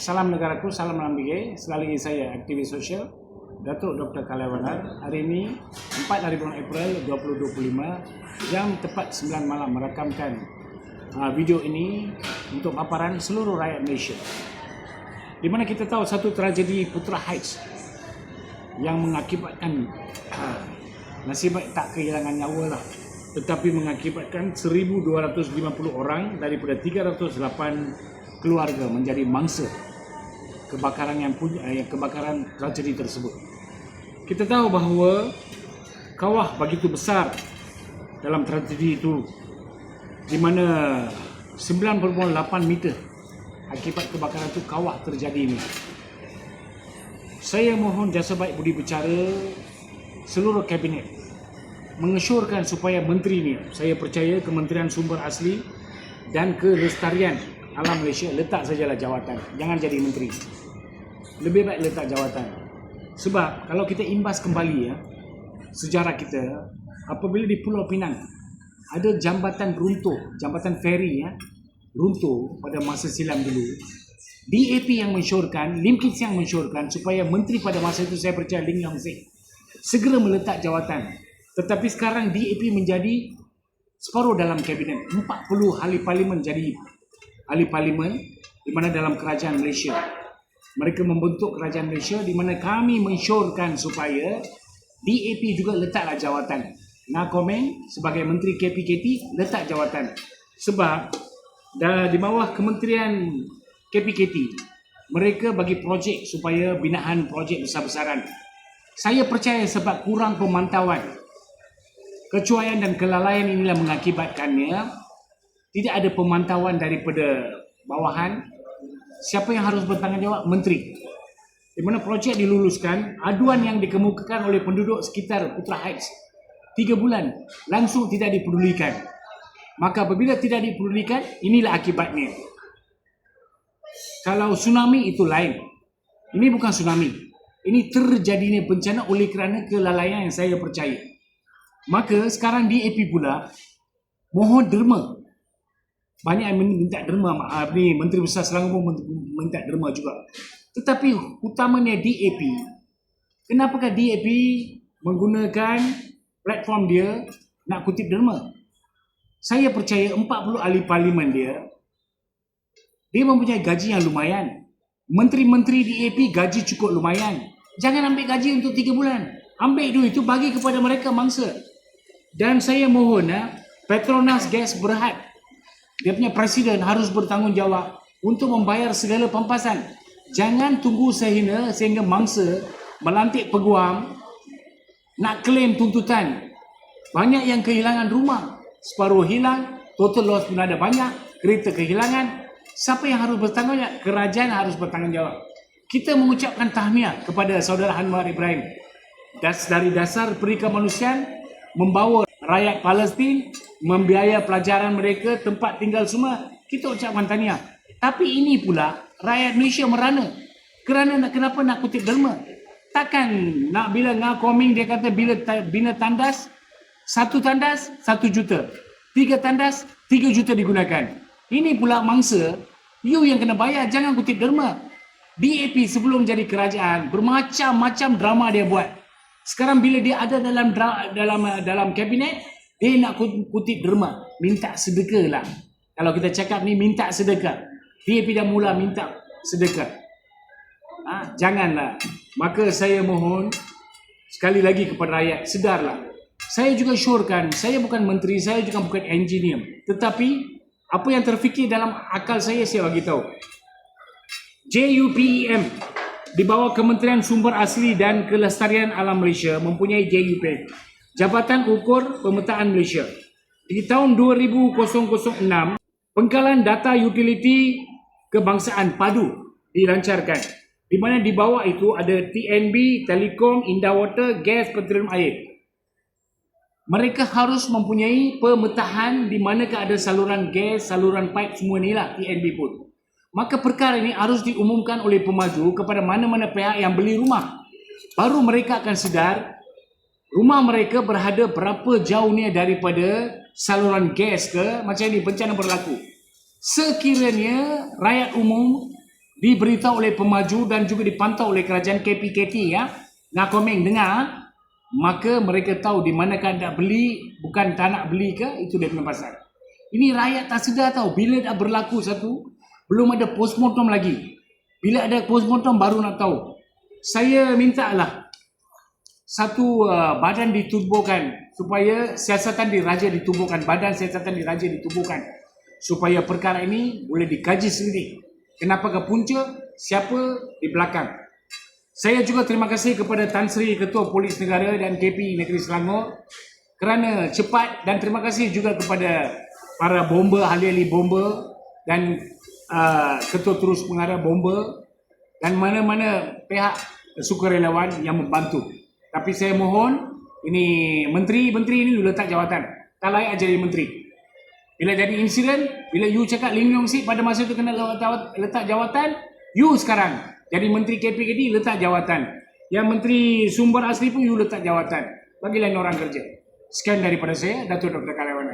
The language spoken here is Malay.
salam negaraku, salam Lambige. Sekali lagi saya aktivis sosial Datuk Dr. Kalaiwanar. Hari ini 4 hari bulan April 2025 jam tepat 9 malam merakamkan uh, video ini untuk paparan seluruh rakyat Malaysia. Di mana kita tahu satu tragedi Putra Heights yang mengakibatkan uh, nasib baik tak kehilangan nyawa lah tetapi mengakibatkan 1250 orang daripada 308 keluarga menjadi mangsa kebakaran yang punya eh, kebakaran tragedi tersebut. Kita tahu bahawa kawah begitu besar dalam tragedi itu di mana 9.8 meter akibat kebakaran itu kawah terjadi ini. Saya mohon jasa baik budi bicara seluruh kabinet mengesyorkan supaya menteri ini saya percaya Kementerian Sumber Asli dan Kelestarian alam Malaysia letak sajalah jawatan. Jangan jadi menteri. Lebih baik letak jawatan. Sebab kalau kita imbas kembali ya sejarah kita apabila di Pulau Pinang ada jambatan runtuh jambatan feri ya runtuh pada masa silam dulu. DAP yang mensyorkan Lim Kit Siang mensyorkan supaya menteri pada masa itu saya percaya Ling Yong Sing segera meletak jawatan. Tetapi sekarang DAP menjadi separuh dalam kabinet. 40 ahli parlimen jadi ahli parlimen di mana dalam kerajaan Malaysia. Mereka membentuk kerajaan Malaysia di mana kami mensyorkan supaya DAP juga letaklah jawatan. Nak komen sebagai Menteri KPKT letak jawatan. Sebab di bawah Kementerian KPKT mereka bagi projek supaya binaan projek besar-besaran. Saya percaya sebab kurang pemantauan kecuaian dan kelalaian inilah mengakibatkannya tidak ada pemantauan daripada bawahan. Siapa yang harus bertanggungjawab? Menteri. Di mana projek diluluskan aduan yang dikemukakan oleh penduduk sekitar Putra Heights tiga bulan langsung tidak dipedulikan. Maka apabila tidak dipedulikan inilah akibatnya. Kalau tsunami itu lain. Ini bukan tsunami. Ini terjadinya bencana oleh kerana kelalaian yang saya percaya. Maka sekarang DAP pula mohon derma banyak yang minta derma maaf ni Menteri Besar Selangor pun minta derma juga. Tetapi utamanya DAP kenapakah DAP menggunakan platform dia nak kutip derma? Saya percaya 40 ahli parlimen dia dia mempunyai gaji yang lumayan. Menteri-menteri DAP gaji cukup lumayan. Jangan ambil gaji untuk 3 bulan. Ambil duit itu bagi kepada mereka mangsa. Dan saya mohon eh, Petronas Gas Berhad dia punya presiden harus bertanggungjawab untuk membayar segala pampasan. Jangan tunggu sehingga sehingga mangsa melantik peguam nak klaim tuntutan. Banyak yang kehilangan rumah, separuh hilang, total loss pun ada banyak, kereta kehilangan. Siapa yang harus bertanggungjawab? Kerajaan harus bertanggungjawab. Kita mengucapkan tahniah kepada saudara Anwar Ibrahim. Das, dari dasar perikamanusiaan membawa rakyat Palestin membiaya pelajaran mereka, tempat tinggal semua, kita ucapkan tahniah. Tapi ini pula rakyat Malaysia merana. Kerana nak kenapa nak kutip derma? Takkan nak bila ngah koming dia kata bila bina tandas satu tandas satu juta, tiga tandas tiga juta digunakan. Ini pula mangsa you yang kena bayar jangan kutip derma. DAP sebelum jadi kerajaan bermacam-macam drama dia buat. Sekarang bila dia ada dalam dalam dalam kabinet, dia nak kutip derma, minta sedekah lah. Kalau kita cakap ni minta sedekah. Dia dah mula minta sedekah. Ha, janganlah. Maka saya mohon sekali lagi kepada rakyat, sedarlah. Saya juga syorkan, saya bukan menteri, saya juga bukan engineer. Tetapi, apa yang terfikir dalam akal saya, saya bagi tahu. JUPEM di bawah Kementerian Sumber Asli dan Kelestarian Alam Malaysia mempunyai JUP, Jabatan Ukur Pemetaan Malaysia. Di tahun 2006, pengkalan data utility kebangsaan padu dilancarkan. Di mana di bawah itu ada TNB, Telekom, Indah Water, Gas, Petroleum Air. Mereka harus mempunyai pemetaan di manakah ada saluran gas, saluran pipe semua ni lah TNB pun. Maka perkara ini harus diumumkan oleh pemaju kepada mana-mana pihak yang beli rumah. Baru mereka akan sedar rumah mereka berada berapa jauh ni daripada saluran gas ke macam ini bencana berlaku. Sekiranya rakyat umum diberitahu oleh pemaju dan juga dipantau oleh kerajaan KPKT ya. Ngakomeng dengar, maka mereka tahu di manakah nak beli, bukan tak nak beli ke, itu dia punya pasal. Ini rakyat tak sedar tahu bila dah berlaku satu, belum ada postmortem lagi. Bila ada postmortem baru nak tahu. Saya minta lah satu uh, badan ditubuhkan supaya siasatan diraja ditubuhkan, badan siasatan diraja ditubuhkan supaya perkara ini boleh dikaji sendiri. Kenapa ke punca, siapa di belakang. Saya juga terima kasih kepada Tan Sri Ketua Polis Negara dan KP Negeri Selangor kerana cepat dan terima kasih juga kepada para bomba, ahli-ahli bomba dan uh, ketua terus pengarah bomba dan mana-mana pihak sukarelawan yang membantu. Tapi saya mohon ini menteri-menteri ini you letak jawatan. Tak layak jadi menteri. Bila jadi insiden, bila you cakap Lim Yong Sik pada masa itu kena letak jawatan, you sekarang jadi menteri KPKD letak jawatan. Yang menteri sumber asli pun you letak jawatan. Bagilah orang kerja. Sekian daripada saya, Datuk Dr. Kalawana.